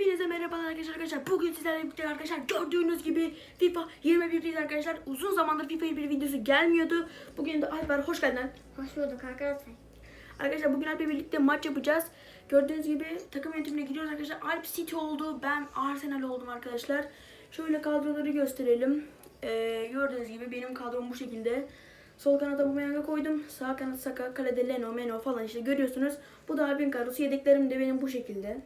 Hepinize merhabalar arkadaşlar arkadaşlar. Bugün sizlerle birlikte arkadaşlar gördüğünüz gibi FIFA 21'deyiz arkadaşlar. Uzun zamandır FIFA 21 videosu gelmiyordu. Bugün de Alper hoş geldin. Hoş bulduk arkadaşlar. Arkadaşlar bugün Alp'le birlikte maç yapacağız. Gördüğünüz gibi takım yönetimine gidiyoruz arkadaşlar. Alp City oldu. Ben Arsenal oldum arkadaşlar. Şöyle kadroları gösterelim. Ee, gördüğünüz gibi benim kadrom bu şekilde. Sol kanada Aubameyang'ı koydum. Sağ kanat Saka, kalede Leno, Meno falan işte görüyorsunuz. Bu da Alp'in kadrosu. Yedeklerim de benim bu şekilde.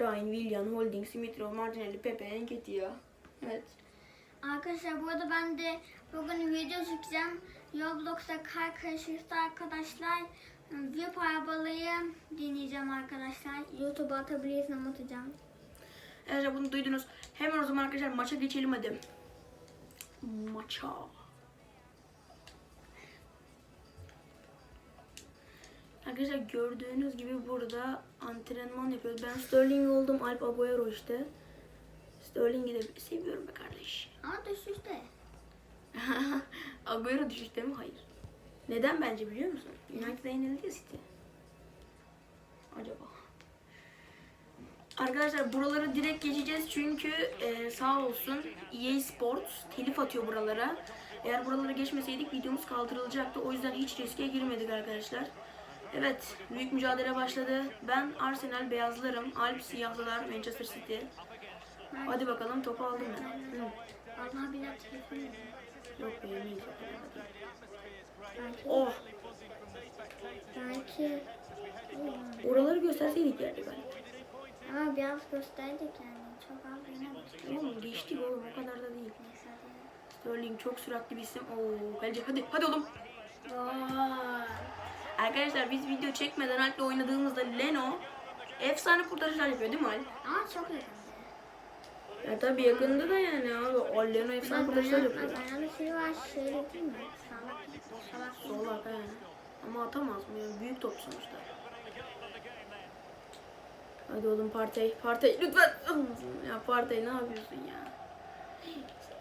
Ryan, Willian, Holding, Simitrov, Martinelli, Pepe, Enketia. Evet. Arkadaşlar bu arada ben de bugün video çekeceğim. Roblox'ta kar karışırsa arkadaşlar VIP arabalayı deneyeceğim arkadaşlar. YouTube'a atabilirsem atacağım. Arkadaşlar bunu duydunuz. Hemen o zaman arkadaşlar maça geçelim hadi. Maça. Arkadaşlar gördüğünüz gibi burada antrenman yapıyoruz. Ben Sterling oldum. Alp Agüero işte. Sterling'i de seviyorum be kardeş. Ama düşüşte. Agüero düşüşte mi? Hayır. Neden bence biliyor musun? United'a yenildi ya City. Acaba? Arkadaşlar buraları direkt geçeceğiz çünkü e, sağ olsun EA Sports telif atıyor buralara. Eğer buralara geçmeseydik videomuz kaldırılacaktı. O yüzden hiç riske girmedik arkadaşlar. Evet, büyük mücadele başladı. Ben Arsenal beyazlarım, Alp siyahlılar, Manchester City. Hadi bakalım topu aldım ben. Hı. Allah bilir telefon edin. Yok be yemeyiz. Belki, Oh, belki oraları gösterseydik yerdi galiba. ama biraz gösterdik yani. Çok az yemedik. Oğlum geçtik oğlum o kadar da değil. Sterling çok süratli bir isim. Oo, bence hadi hadi oğlum. Vay. Arkadaşlar biz video çekmeden Alp'le oynadığımızda Leno efsane kurtarışlar yapıyor değil mi Alp? Ama çok yakındı. Ya tabii yakında da yani abi. O Leno efsane kurtarışlar yapıyor. Bir şey var şöyle değil mi? Salak. Salak. Yani. Ama atamaz mı? Yani büyük top sonuçta. Hadi oğlum Partey. Partey lütfen. Ya Partey ne yapıyorsun ya?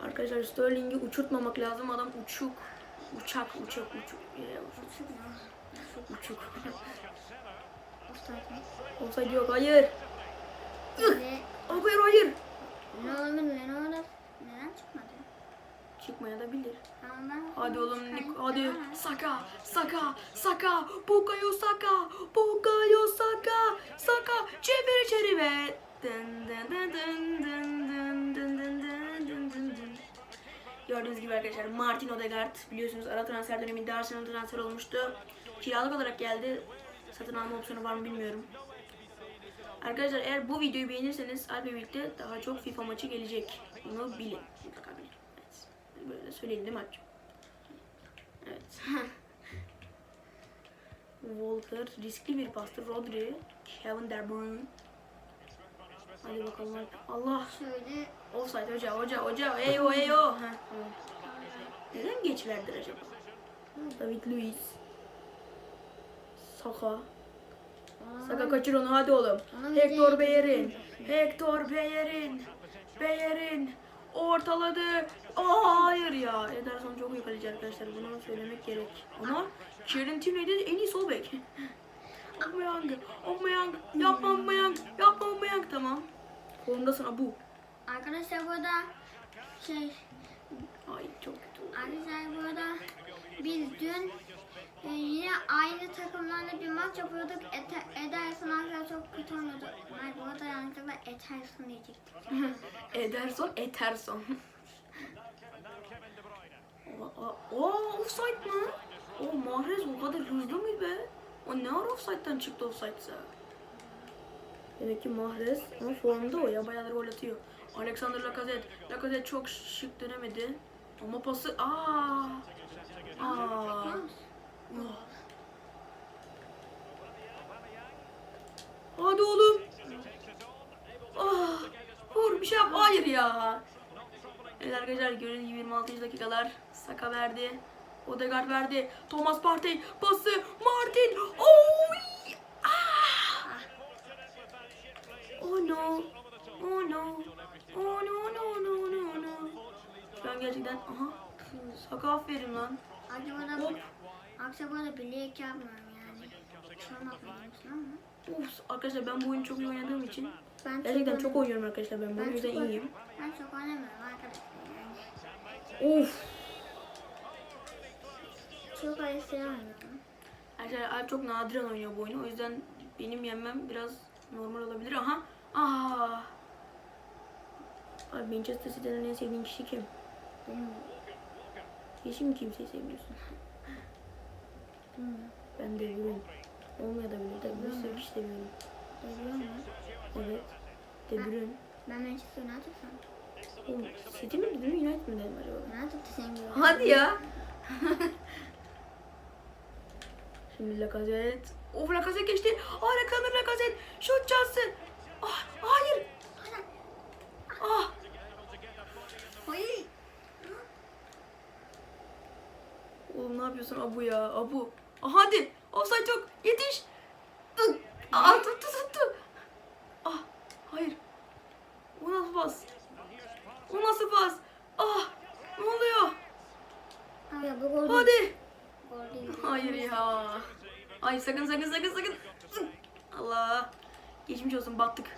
Arkadaşlar Sterling'i uçurtmamak lazım. Adam uçuk. Uçak, uçak, uçuk. Ya, uçuk. Uçuk. Offside yok. Hayır. Hayır, hayır. ne oldu ne oldu? Neden çıkmadı? Çıkmaya da bilir. Hadi oğlum Nik- hadi. Saka Saka Saka Bukayo Saka Bukayo Saka Saka çevir içeri ve dın dın dın dın dın dın dın dın dın dın dın dın. Gördüğünüz gibi arkadaşlar Martin Odegaard biliyorsunuz ara transfer döneminde Arsenal transfer olmuştu. Kiralık olarak geldi. Satın alma opsiyonu var mı bilmiyorum. Arkadaşlar eğer bu videoyu beğenirseniz Alp'le birlikte daha çok FIFA maçı gelecek. Bunu bilin. Mutlaka bilin. Evet. Böyle söyleyin değil mi Alp'cığım? Evet. Walker riskli bir pastı. Rodri, Kevin De Bruyne. Hadi bakalım. Allah. Şöyle Offside hoca hoca hoca. Eyo eyo. Heh, tamam. Neden geç verdiler acaba? David Luiz. Saka. Saka kaçır onu hadi oğlum. Hector. Bellerin. Hector Bellerin. Bellerin. Ortaladı. Aa, hayır ya. Ederson çok iyi kaleci arkadaşlar. Bunu söylemek gerek. Ama Kieran Tierney de en iyi sol bek. Aubameyang. Aubameyang. Yapma Aubameyang. Yapma Aubameyang. Tamam. Formdasın Abu. arkadaşlar burada şey Ay çok kötü. arkadaşlar burada biz dün e, yine aynı takımlarla bir maç yapıyorduk. Ete, Ederson arkadaşlar çok kötü oynadı. Ay bu arada yanlışlıkla Ederson diyecektik. Ederson, Eterson. Oo, offside mı? O Mahrez o kadar hızlı mı be? O ne ara offside'den çıktı offside'sa? Demek ki Mahrez ama formda o ya bayağıdır gol atıyor. Alexander Lacazette. Lacazette çok şık dönemedi. Ama pası aa. Aa. Oh. Hadi oğlum. Ah, vur bir şey yap. Hayır ya. Evet arkadaşlar gördüğünüz gibi 26. dakikalar. Saka verdi. Odegaard verdi. Thomas Partey pası. Martin. Oy! Ah! Oh no. Oh no. Oh no no no no no. An gerçekten aha. Saka aferin lan. Hadi bana Hop. Akşam bana bilerek yapmıyorum yani. Çalmak benim ama. Uf, arkadaşlar ben bu oyunu çok iyi oynadığım için Ben gerçekten çok oynuyorum arkadaşlar ben bu Ben yüzden çok oyn- iyiyim. Ben çok oynamıyorum arkadaşlar yani. Of. Çok ayısı oynuyorum. Arkadaşlar Alp çok nadiren oynuyor bu oyunu. O yüzden benim yenmem biraz normal olabilir. Aha. Aa. Abi Manchester City'den en sevdiğin kişi kim? Yeşil mi kimseyi sevmiyorsun? Bilmiyorum. Ben de Bruyne. Olmayabilir de bir sürü kişi seviyorum. Biliyor musun? Evet. De Bruyne. Ben Manchester United sandım. Oğlum City mi dedim United mi dedim acaba? United'ı sevmiyorum. Hadi ya. Şimdi Lacazette. Of Lacazette geçti. Aa Lacazette Lacazette. Şut şansı. Ah hayır. Ah. Hayır. Oğlum ne yapıyorsun Abu ya Abu. Hadi. Offside yok. Yetiş. Aa tuttu tuttu. Ah hayır. O nasıl pas? O nasıl pas? Ah ne oluyor? Hadi. Hayır ya. Ay sakın sakın sakın sakın. Allah. Geçmiş olsun battık.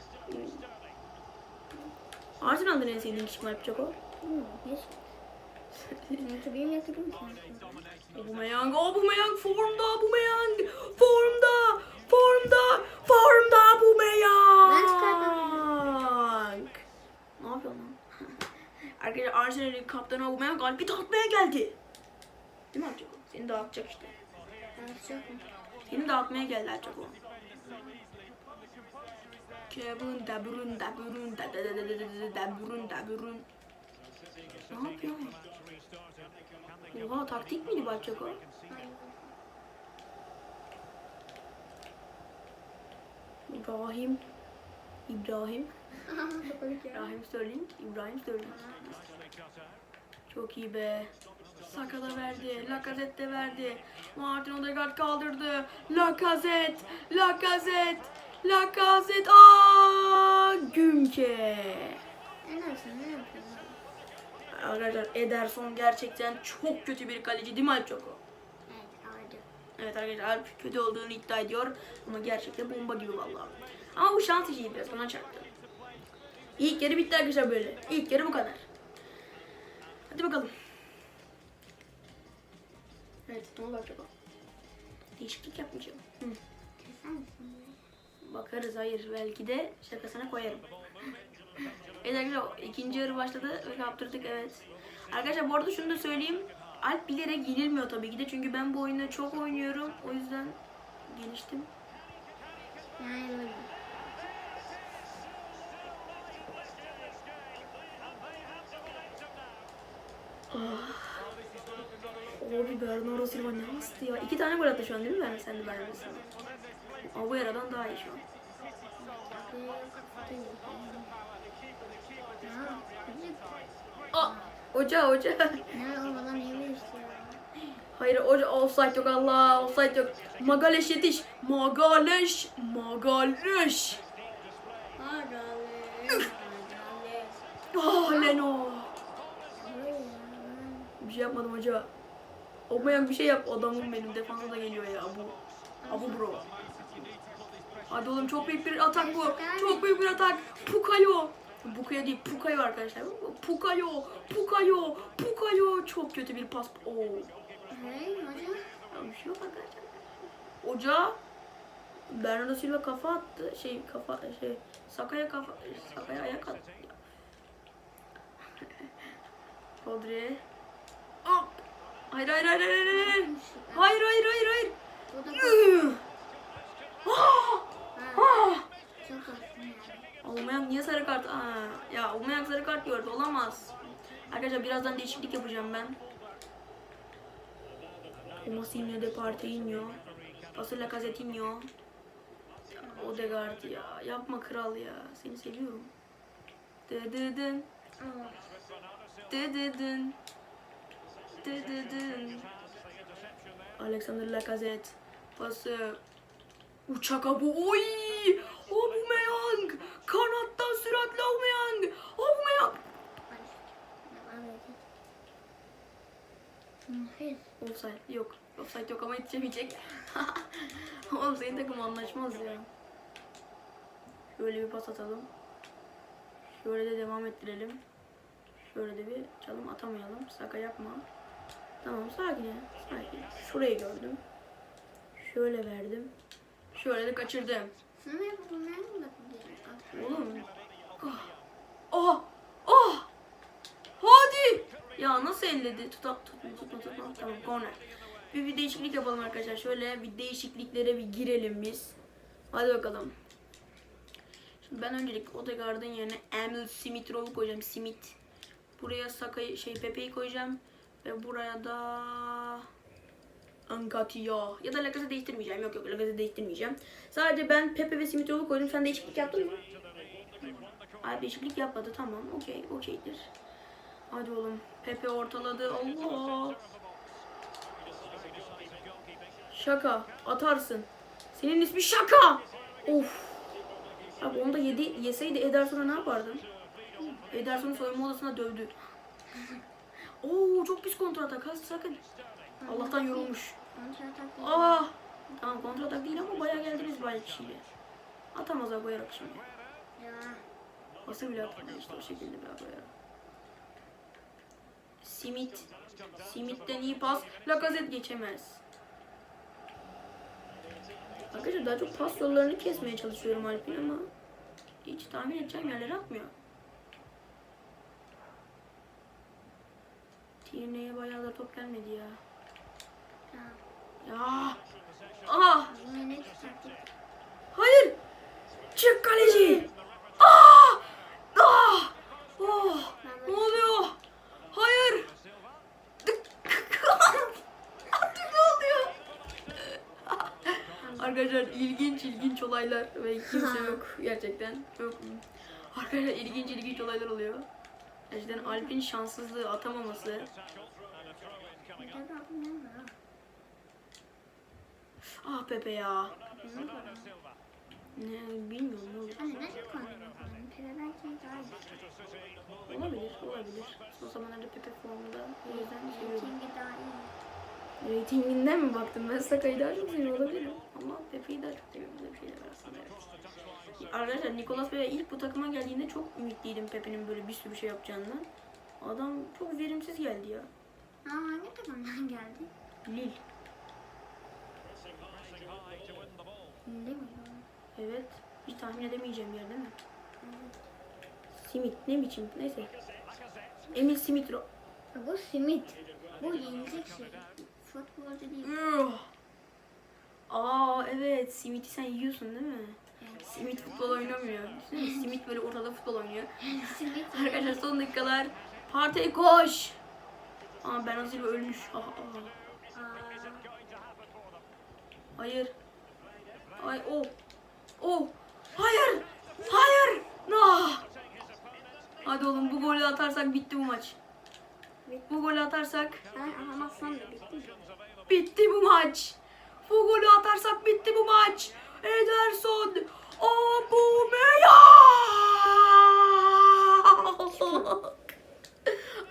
Arsenal'da en sevdiğin kişi mi yapacak o? Bilmiyorum, benim yatırım Aubameyang, Aubameyang formda, Aubameyang formda, formda, formda Aubameyang. Ben çıkardım. Ne yapıyorsun lan? Arkadaşlar Arsenal'in kaptanı Aubameyang Alp'i dağıtmaya geldi. Değil mi Alpçak? Seni dağıtacak işte. Yapacak mı? Seni dağıtmaya geldi Alpçak o. Kevin De Bruyne, De Bruyne, De De De De De De De Bruyne, De Bruyne. Ne yapıyor? Oha taktik miydi bu Alpçak o? İbrahim. İbrahim. İbrahim Sterling. İbrahim Sterling. Çok iyi be. Saka da verdi. Lacazette de verdi. Martin Odegaard kaldırdı. Lacazette. Lacazette. Lacazette. Aa, Gümke. Edersin ne yapıyorsun? Arkadaşlar Ederson gerçekten çok kötü bir kaleci değil mi Alp Çoko? Evet arkadaşlar Alp kötü olduğunu iddia ediyor ama gerçekten bomba gibi vallahi. Ama bu şans işiydi biraz bana çarptı. İlk yarı bitti arkadaşlar böyle. İlk yarı bu kadar. Hadi bakalım. Evet ne oldu acaba? Değişiklik yapmayacağım. Hı. Bakarız hayır belki de şakasına koyarım. Evet arkadaşlar ikinci yarı başladı ve kaptırdık evet. Arkadaşlar bu arada şunu da söyleyeyim. Alp bilerek yenilmiyor tabii ki de çünkü ben bu oyunu çok oynuyorum. O yüzden geliştim. Yani böyle. Abi Bernardo Silva ne bastı ya? İki tane gol attı şu an değil mi ben sen de Bernardo Silva? Yaradan daha iyi şu an. Aa, hoca hoca. Ne olmadan istiyor. Hayır hoca offside yok Allah offside yok. Magaleş yetiş. Magaleş. Magaleş. Ah Leno. Bir şey yapmadım hoca. Olmayan bir şey yap adamım benim defansa da geliyor ya bu. Abu bro. Hadi oğlum çok büyük bir atak bu. Çok büyük bir atak. Pukayo. Pukayo değil Pukayo arkadaşlar. Pukayo. Pukayo. Pukayo. Çok kötü bir pas. Oo. Hey hocam. Ya bir şey yok arkadaşlar. Hoca Bernardo Silva kafa attı. Şey kafa şey Sakaya kafa Sakaya ayak attı. Rodri. Hop. Hayır hayır hayır hayır hayır. Hayır hayır hayır hayır. Hayır. Olmayan sarı kart gördü olamaz. Arkadaşlar birazdan değişiklik yapacağım ben. Yine de Parteyinho. Asıl Lacazette'inho. Odegaard ya. Yapma kral ya. Seni seviyorum. Dıdıdın. Dıdıdın. Dıdıdın. Alexander Lacazette. Pası. Uçak abu. Oy! Aubameyang! Kanattan süratli Aubameyang! Aubameyang! Hayır. Offside yok. Offside yok ama yetişemeyecek. Oğlum senin takım anlaşmaz ya. Şöyle bir pas atalım. Şöyle de devam ettirelim. Şöyle de bir çalım atamayalım. Saka yapma. Tamam sakin. Sakin. Şurayı gördüm. Şöyle verdim. Şöyle de kaçırdım. Oğlum. Oh. Oh. Ya nasıl elledi? Tuta, tutma tutma tutma. Tamam corner. Bir, bir değişiklik yapalım arkadaşlar. Şöyle bir değişikliklere bir girelim biz. Hadi bakalım. Şimdi ben öncelik Odegaard'ın yerine Emil Smith Rowe'u koyacağım. Smith. Buraya Saka'yı şey Pepe'yi koyacağım. Ve buraya da Ankatia. Ya da Lacazette değiştirmeyeceğim. Yok yok Lacazette değiştirmeyeceğim. Sadece ben Pepe ve Smith Rowe'u koydum. Sen değişiklik yaptın mı? Abi değişiklik yapmadı. Tamam. Okey. Okeydir. Hadi oğlum. Pepe ortaladı. Allah. Şaka. Atarsın. Senin ismi Şaka. Of. Abi onu da yedi, yeseydi Ederson'a ne yapardın? Ederson'u soyunma odasına dövdü. Oo çok pis kontratak. Hadi sakın. Allah'tan yorulmuş. Ah. Tamam kontratak değil ama bayağı geldiniz bayağı kişiyle. Atamaz koyarak şimdi. Ya. Nasıl bile atmadı işte o şekilde bir araya. Simit. Simit'ten iyi pas. Lacazette geçemez. Arkadaşlar daha çok pas yollarını kesmeye çalışıyorum Alp'in ama hiç tahmin edeceğim yerlere atmıyor. Tierney'e bayağı da top gelmedi ya. Ya. Ah! Tutardık? Hayır! Çık kaleci! Ah! Ah! Oh! Ne oluyor? Arkadaşlar ilginç ilginç olaylar ve kimse yok gerçekten. Çok Arkadaşlar ilginç ilginç olaylar oluyor. Gerçekten Alp'in şanssızlığı atamaması. Ah Pepe ya. Ne bilmiyorum ne daha iyi. Olabilir, olabilir. O zamanlarda Pepe formunda. O yüzden seviyorum. Ratingi daha iyi. Reytinginden mi baktım? Ben Saka'yı daha çok seviyor olabilirim. Ama Pepe'yi daha çok seviyorum. Var aslında. Evet. Arkadaşlar Nicolas Pepe ilk bu takıma geldiğinde çok ümitliydim Pepe'nin böyle bir sürü şey yapacağından. Adam çok verimsiz geldi ya. Aa hangi takımdan geldi? Lil. Değil mi? Evet. Hiç tahmin edemeyeceğim yer değil mi? Simit ne biçim? Neyse. Emil Simit. Bu simit. Bu yenilecek şey. Futbolcu değil. Aa evet Simit'i sen yiyorsun değil mi? Evet. Simit futbol oynamıyor. Simit böyle ortada futbol oynuyor. simit. Arkadaşlar son dakikalar. Partey koş. Aa ben Silva ölmüş. Ah, ah. Aa, Hayır. Ay o. Oh. Hayır. Hayır. Ah. Hadi oğlum bu golü atarsak bitti bu maç. Bu golü atarsak ben alamazsam da bitti. bitti bu maç. Bu golü atarsak bitti bu maç. Ederson. Aubameyang.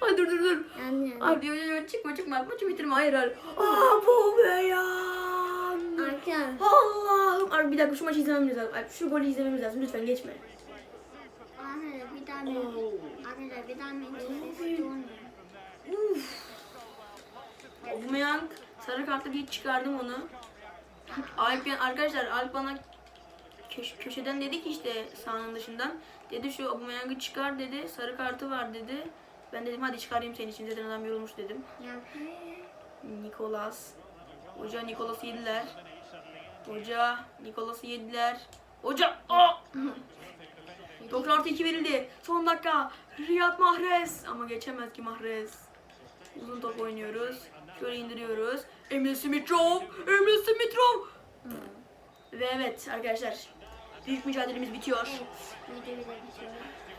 Ay dur dur dur. Yani, Abi yo yo yo çıkma çıkma maçı bitirme hayır hayır. Aubameyang. Arkadaşlar. Allah'ım. Abi bir dakika şu maçı izlememiz lazım. Abi şu golü izlememiz lazım. Lütfen geçme. Arkadaşlar bir daha ben. Arkadaşlar bir daha Manchester City olmuyor. Uf. Aubameyang sarı kartla bir çıkardım onu. Alp arkadaşlar Alp bana köş- köşeden dedi ki işte sahanın dışından. Dedi şu Aubameyang'ı çıkar dedi. Sarı kartı var dedi. Ben dedim hadi çıkarayım senin için zaten adam yorulmuş dedim. Nikolas. Hoca Nikolas'ı yediler. Hoca Nikolas'ı yediler. Hoca! 90 artı 2 verildi. Son dakika. Riyad Mahrez. Ama geçemez ki Mahrez. Uzun top oynuyoruz. Şöyle indiriyoruz. Emil Simitrov. Emil Simitrov. Ve evet arkadaşlar. Büyük mücadelemiz bitiyor.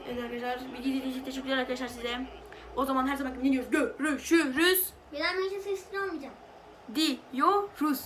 Evet. Arkadaşlar. Bildiğiniz için teşekkürler arkadaşlar size. O zaman her zaman ne diyoruz? Görüşürüz. Bir daha City olmayacağım. Diyoruz.